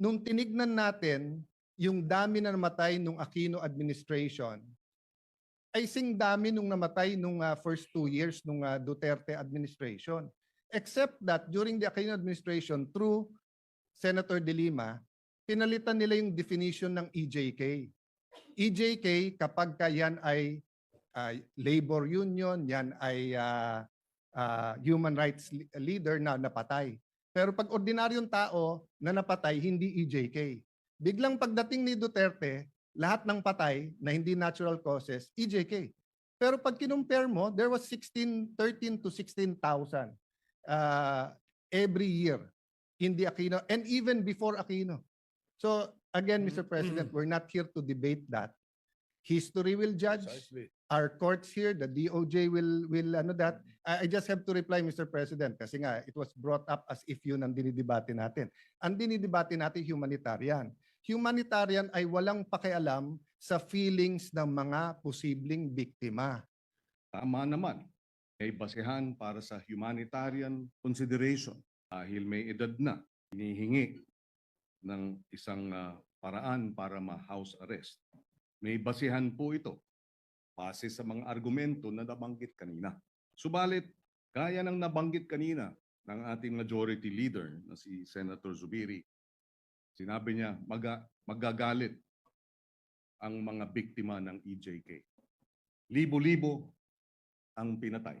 nung tinignan natin yung dami na namatay nung Aquino administration, ay sing dami nung namatay nung ah, first two years nung ah, Duterte administration. Except that during the Aquino administration, through Senator De Lima, pinalitan nila yung definition ng EJK. EJK, kapag ka yan ay ah, labor union, yan ay ah, ah, human rights leader na napatay. Pero pag ordinaryong tao na napatay, hindi EJK. Biglang pagdating ni Duterte, lahat ng patay na hindi natural causes, EJK. Pero pag kinumpare mo, there was 16, 13 to 16,000 uh, every year in the Aquino and even before Aquino. So again, Mr. President, we're not here to debate that. History will judge. Our courts here, the DOJ will will ano that. I I just have to reply, Mr. President, kasi nga it was brought up as if yun ang dinidebate natin. Ang dinidebate natin humanitarian. Humanitarian ay walang pakialam sa feelings ng mga posibleng biktima. Tama naman. May basehan para sa humanitarian consideration dahil may edad na hinihingi ng isang ah, paraan para ma-house arrest. May basehan po ito base sa mga argumento na nabanggit kanina. Subalit, gaya ng nabanggit kanina ng ating majority leader na si Senator Zubiri, sinabi niya maga, magagalit ang mga biktima ng EJK. Libo-libo ang pinatay.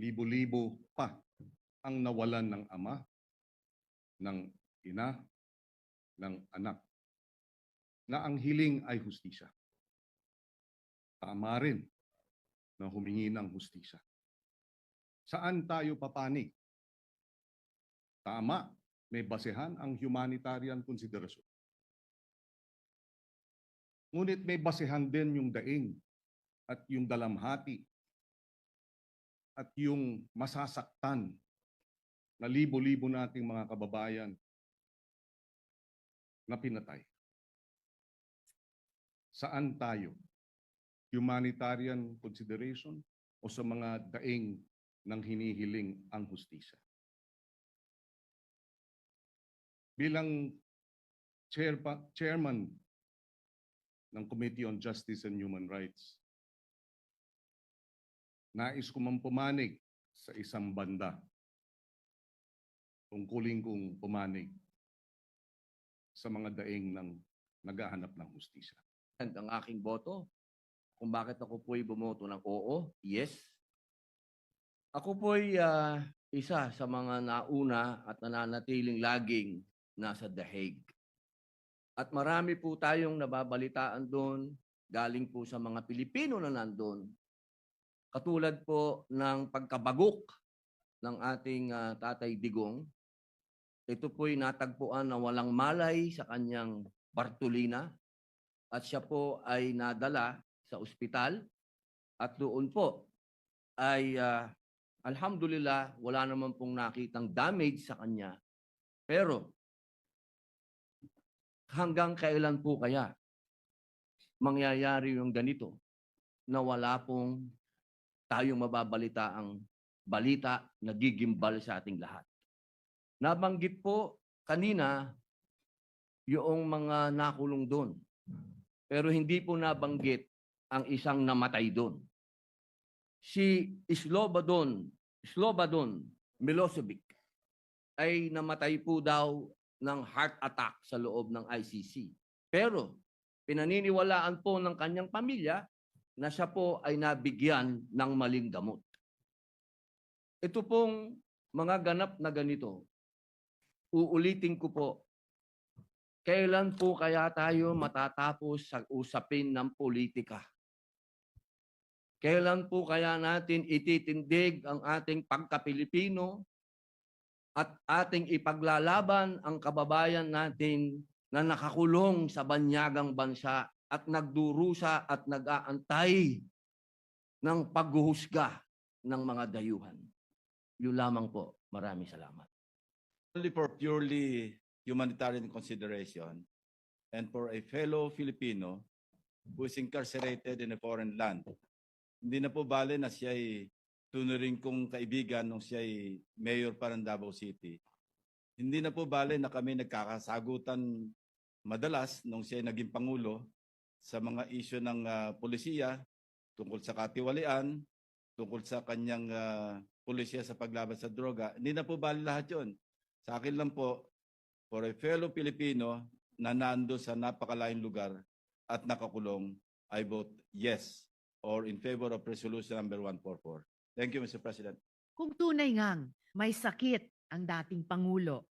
Libo-libo pa ang nawalan ng ama, ng ina, ng anak, na ang hiling ay hustisya. Tama rin na humingi ng hustisya. Saan tayo papanig? Tama, may basehan ang humanitarian consideration. Ngunit may basehan din yung daing at yung dalamhati at yung masasaktan na libo-libo nating mga kababayan na pinatay. Saan tayo? Humanitarian consideration o sa mga daing ng hinihiling ang hustisya? Bilang chair chairman ng Committee on Justice and Human Rights, nais ko man pumanig sa isang banda. Tungkulin kong pumanig sa mga daing ng naghahanap ng hustisya. Ang aking boto, kung bakit ako po'y bumoto ng oo, yes. Ako po'y ah, isa sa mga nauna at nananatiling laging nasa The Hague. At marami po tayong nababalitaan doon, galing po sa mga Pilipino na nandun. Katulad po ng pagkabagok ng ating ah, Tatay Digong. Ito po'y natagpuan na walang malay sa kanyang Bartolina at siya po ay nadala sa ospital at doon po ay ah, alhamdulillah wala naman pong nakitang damage sa kanya. Pero hanggang kailan po kaya mangyayari yung ganito na wala pong tayong mababalita ang balita nagigimbal sa ating lahat. Nabanggit po kanina yung mga nakulong doon. Pero hindi po nabanggit ang isang namatay doon. Si Slobodon, Slobodon Milosevic ay namatay po daw ng heart attack sa loob ng ICC. Pero pinaniniwalaan po ng kanyang pamilya na siya po ay nabigyan ng maling gamot. Ito pong mga ganap na ganito, uulitin ko po kailan po kaya tayo matatapos sa usapin ng politika? Kailan po kaya natin ititindig ang ating pagka-Pilipino at ating ipaglalaban ang kababayan natin na nakakulong sa banyagang bansa at nagdurusa at nag-aantay ng paghuhusga ng mga dayuhan. Yun lamang po. Maraming salamat. only for purely humanitarian consideration and for a fellow Filipino who is incarcerated in a foreign land. Hindi na po bale na siya ay tunuring kong kaibigan nung siya ay mayor pa ng Davao City. hindi na po bale na kami nagkakasagutan madalas nung siya ay naging Pangulo sa mga isyo ng ah, polisiya tungkol sa katiwalian, tungkol sa kanyang ah, polisiya sa paglaban sa droga. Hindi na po bale lahat yun. Sa akin lang po, for a fellow Filipino na nando sa napakalaking lugar at nakakulong, I vote yes or in favor of resolution number 144. Thank you, Mr. President. Kung tunay ngang may sakit ang dating Pangulo,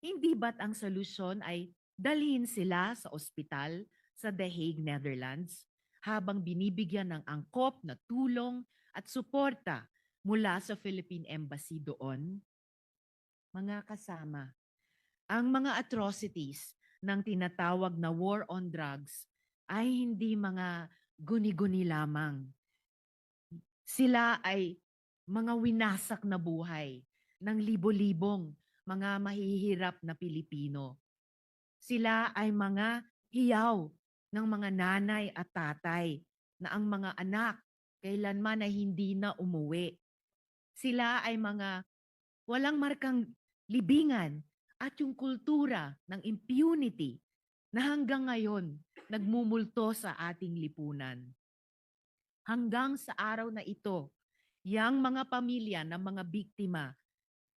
hindi ba't ang solusyon ay dalhin sila sa ospital sa The Hague, Netherlands habang binibigyan ng angkop na tulong at suporta mula sa Philippine Embassy doon? Mga kasama, ang mga atrocities ng tinatawag na war on drugs ay hindi mga guni-guni lamang. Sila ay mga winasak na buhay ng libo-libong mga mahihirap na Pilipino. Sila ay mga hiyaw ng mga nanay at tatay na ang mga anak kailanman ay hindi na umuwi. Sila ay mga walang markang libingan at yung kultura ng impunity na hanggang ngayon nagmumulto sa ating lipunan. Hanggang sa araw na ito, yang mga pamilya ng mga biktima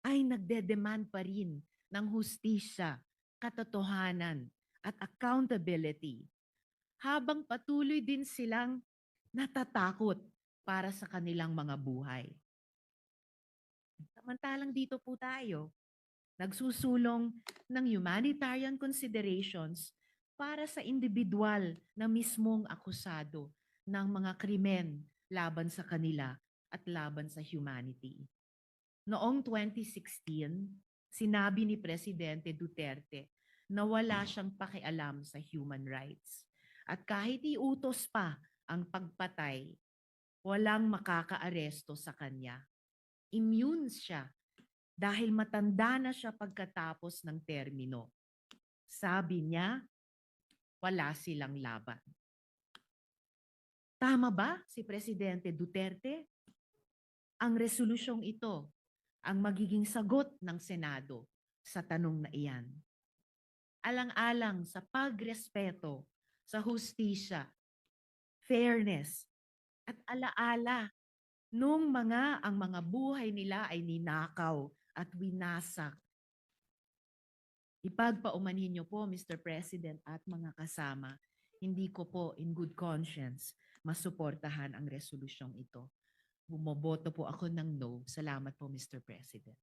ay nagdedemand pa rin ng hustisya, katotohanan at accountability habang patuloy din silang natatakot para sa kanilang mga buhay. Samantalang dito po tayo, nagsusulong ng humanitarian considerations para sa individual na mismong akusado ng mga krimen laban sa kanila at laban sa humanity. Noong 2016, sinabi ni Presidente Duterte na wala siyang pakialam sa human rights. At kahit iutos pa ang pagpatay, walang makakaaresto sa kanya. Immune siya dahil matanda na siya pagkatapos ng termino. Sabi niya, wala silang laban. Tama ba si Presidente Duterte? Ang resolusyong ito ang magiging sagot ng Senado sa tanong na iyan. Alang-alang sa pagrespeto sa hustisya, fairness, at alaala nung mga ang mga buhay nila ay ninakaw at winasak. Ipagpaumanhin niyo po, Mr. President at mga kasama, hindi ko po in good conscience masuportahan ang resolusyong ito. Bumoboto po ako ng no. Salamat po, Mr. President.